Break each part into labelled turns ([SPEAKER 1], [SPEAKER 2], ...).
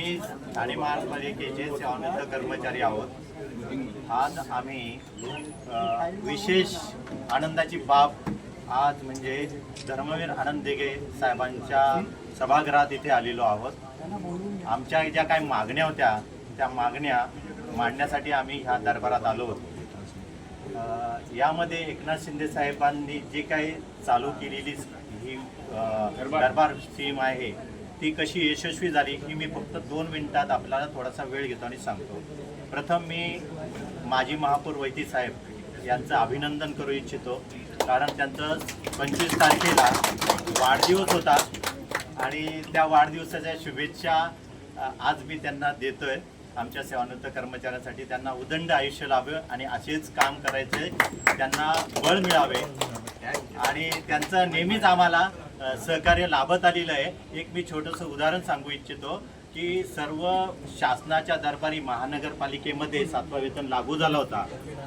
[SPEAKER 1] आम्ही ठाणे महापालिकेचे सेवानिवृत्त कर्मचारी आहोत. आज आम्ही विशेष आनंदाची बाब आज म्हणजे धर्मवीर आनंद दिघे साहेबांच्या सभागृहात इथे आलेलो आहोत. आमच्या ज्या काही मागण्या होत्या त्या मागण्या मांडण्यासाठी आम्ही ह्या दरबारात आलो होतो. यामध्ये एकनाथ शिंदे साहेबांनी जी काही चालू केलेली ही दरबार स्कीम आहे ती कशी यशस्वी झाली ही मी फक्त दोन मिनिटात आपल्याला थोडासा वेळ घेतो आणि सांगतो. प्रथम मी माजी महापौर वैती साहेब यांचं अभिनंदन करू इच्छितो. कारण त्यांचं पंचवीस तारखेला वाढदिवस होता आणि त्या वाढदिवसाच्या शुभेच्छा आज मी त्यांना देतोय. आमच्या सेवानिवृत्त कर्मचाऱ्यांसाठी त्यांना उदंड आयुष्य लाभावे आणि असेच काम करायचे त्यांना बळ मिळावे. आणि त्यांचं नेहमीच आम्हाला सहकार्य लाभत आलेलं आहे. एक मी छोटंसं उदाहरण सांगू इच्छितो की सर्व शासनाच्या दरबारी महानगरपालिकेमध्ये सातवा वेतन लागू झाला होता.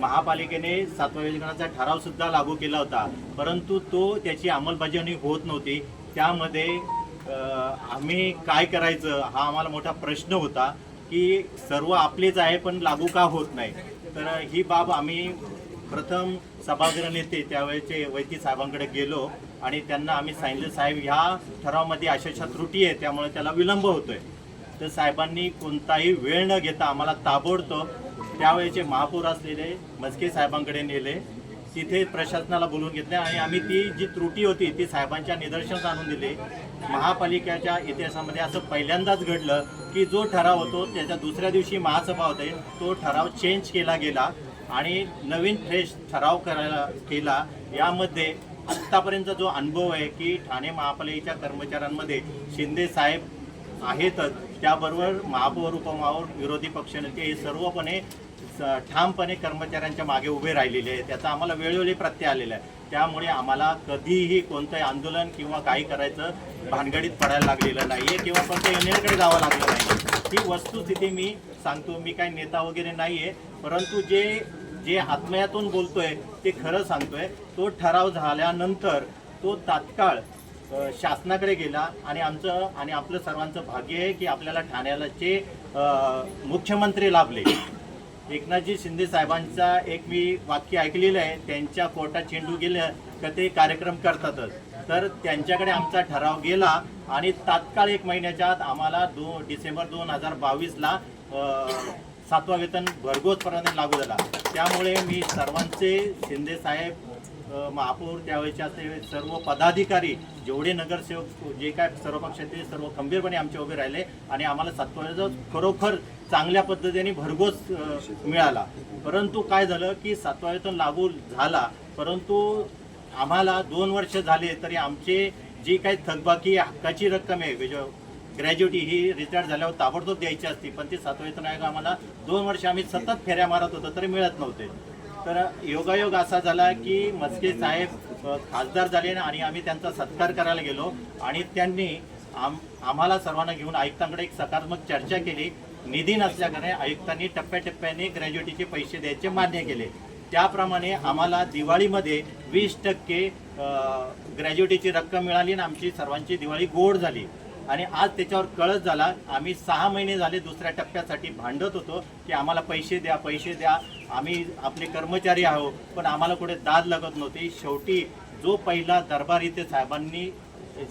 [SPEAKER 1] महापालिकेने सातवा वेतनाचा ठराव सुद्धा लागू केला होता. परंतु तो त्याची अंमलबजावणी होत नव्हती. त्यामध्ये आम्ही काय करायचं हा आम्हाला मोठा प्रश्न होता की सर्व आपलेच आहे पण लागू का होत नाही. तर ही बाब आम्ही प्रथम सभागृह नेते त्यावेळेचे वैती साहेबांकडे गेलो आणि त्यांना आम्ही सांगितलं साहेब ह्या ठरावामध्ये अशा त्रुटी आहे त्यामुळे त्याला विलंब होतोय. तर साहेबांनी कोणताही वेळ न घेता आम्हाला ताबडतोब त्यावेळेचे महापौर असलेले मस्के साहेबांकडे नेले. तिथे प्रशासनाला बोलून घेतले आणि आम्ही ती जी त्रुटी होती ती साहेबांच्या निदर्शनास आणून दिली. महापालिकेच्या इतिहासामध्ये असं पहिल्यांदाच घडलं की जो ठराव होतो त्याच्या दुसऱ्या दिवशी महासभा होते तो ठराव चेंज केला गेला. आणि नवीन फ्रेश ठराव करायला केला यामध्ये आत्तापर्यंत जो अनुभव आहे की ठाणे महापालिकेच्या कर्मचाऱ्यांमध्ये शिंदे साहेब आहेतच त्याबरोबर महापौर उपमहापौर विरोधी पक्षनेते हे सर्वपणे स- ठामपणे कर्मचाऱ्यांच्या मागे उभे राहिलेले आहे त्याचा आम्हाला वेळोवेळी प्रत्यय आलेला आहे. त्यामुळे आम्हाला कधीही कोणतंही आंदोलन किंवा काही करायचं भानगडीत पडायला लागलेलं नाही आहे किंवा कोणत्या युनियनकडे जावं लागलं नाही ही वस्तुस्थिती मी सांगतो मी काही नेता वगैरे नाही आहे परंतु जे जे आत्मयातून बोलतोय ते खरं सांगतोय. तो ठराव झाल्यानंतर तो तात्काळ शासनाकडे गेला आणि आमचं आणि आपलं सर्वांचं भाग्य आहे की आपल्याला ठाण्याला जे मुख्यमंत्री लाभले. एकनाथजी शिंदे साहेबांचा एक मी वाक्य ऐकलेलं आहे त्यांच्या कोर्टात चेंडू गेलं तर ते कार्यक्रम करतातच. तर त्यांच्याकडे आमचा ठराव गेला आणि तात्काळ एक महिन्याच्या आत आम्हाला दो डिसेंबर दोन हजार बावीसला सातवा वेतन भरघोसपर्यंत लागू झाला. त्यामुळे मी सर्वांचे शिंदे साहेब महापौर त्यावेळेचे असे सर्व पदाधिकारी जेवढे नगरसेवक जे काय सर्व पक्षाचे सर्व खंबीरपणे आमचे उभे राहिले आणि आम्हाला सातवाचा खरोखर चांगल्या पद्धतीने भरघोस मिळाला. परंतु काय झालं की सातवा वेतन लागू झाला परंतु आम्हाला दोन वर्ष झाले तरी आमचे जी काही थकबाकी हक्काची रक्कम आहे म्हणजे ग्रॅज्युएटी ही रिटायर्ड झाल्यावर ताबडतोब द्यायची असती पण ती सातवा वेतन आयोग आम्हाला दोन वर्ष आम्ही सतत फेऱ्या मारत होतो तरी मिळत नव्हते. तर योगायोग असा झाला की मस्के साहेब खासदार झाले आणि आम्ही त्यांचा सत्कार करायला गेलो आणि त्यांनी आम आम्हाला सर्वांना घेऊन आयुक्तांकडे एक सकारात्मक चर्चा केली. निधी नसल्याकडे आयुक्तांनी टप्प्याटप्प्याने ग्रॅज्युएटीचे पैसे द्यायचे मान्य केले. त्याप्रमाणे आम्हाला दिवाळीमध्ये वीस टक्के ग्रॅज्युएटीची रक्कम मिळाली आणि आमची सर्वांची दिवाळी गोड झाली. आणि आज त्याच्यावर कळत झाला. आम्ही सहा महिने झाले दुसऱ्या टप्प्यासाठी भांडत होतो की आम्हाला पैसे द्या पैसे द्या. आम्ही आपले कर्मचारी आहो पण आम्हाला कुठे दाद लागत नव्हती. शेवटी जो पहिला दरबार इथे साहेबांनी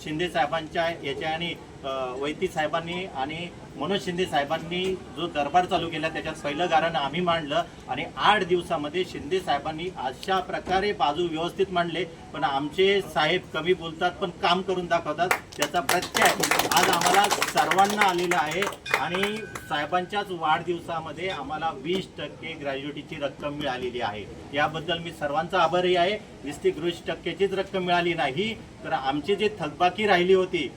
[SPEAKER 1] शिंदे साहेबांच्या याच्या आणि वैती साहेबांनी आणि मनोज शिंदे साहेबांनी जो दरबार चालू केला त्याच्यात पहिलं गाणं आम्ही मांडलं आणि आठ दिवसामध्ये शिंदे साहेबांनी अशा प्रकारे बाजू व्यवस्थित मांडले. पण आमचे साहेब कमी बोलतात पण काम करून दाखवतात. त्याचा प्रत्यय आज आम्हाला सर्वांना आलेला आहे आणि साहेबांच्याच वाढदिवसामध्ये आम्हाला वीस टक्के ग्रॅज्युटीची रक्कम मिळालेली आहे. याबद्दल मी सर्वांचा आभारी आहे. वीस ते वीस टक्क्याचीच रक्कम मिळाली नाही. तर आमची जी थकबाकी राहिली होती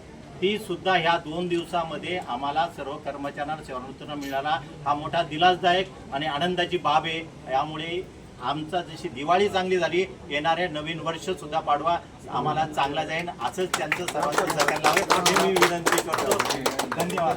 [SPEAKER 1] ती सुद्धा ह्या दोन दिवसामध्ये आम्हाला सर्व कर्मचाऱ्यांना सेवानिवृत्तीला मिळाला. हा मोठा दिलासदायक आणि आनंदाची बाब आहे. यामुळे आमचा जशी दिवाळी चांगली झाली येणारे नवीन वर्ष सुद्धा पाडवा आम्हाला चांगला जाईल. असंच त्यांचं सर्वांचं सहकार्य लावेल मी विनंती करतो. धन्यवाद.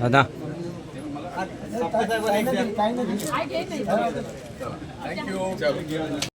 [SPEAKER 2] दादा
[SPEAKER 3] थँक्यू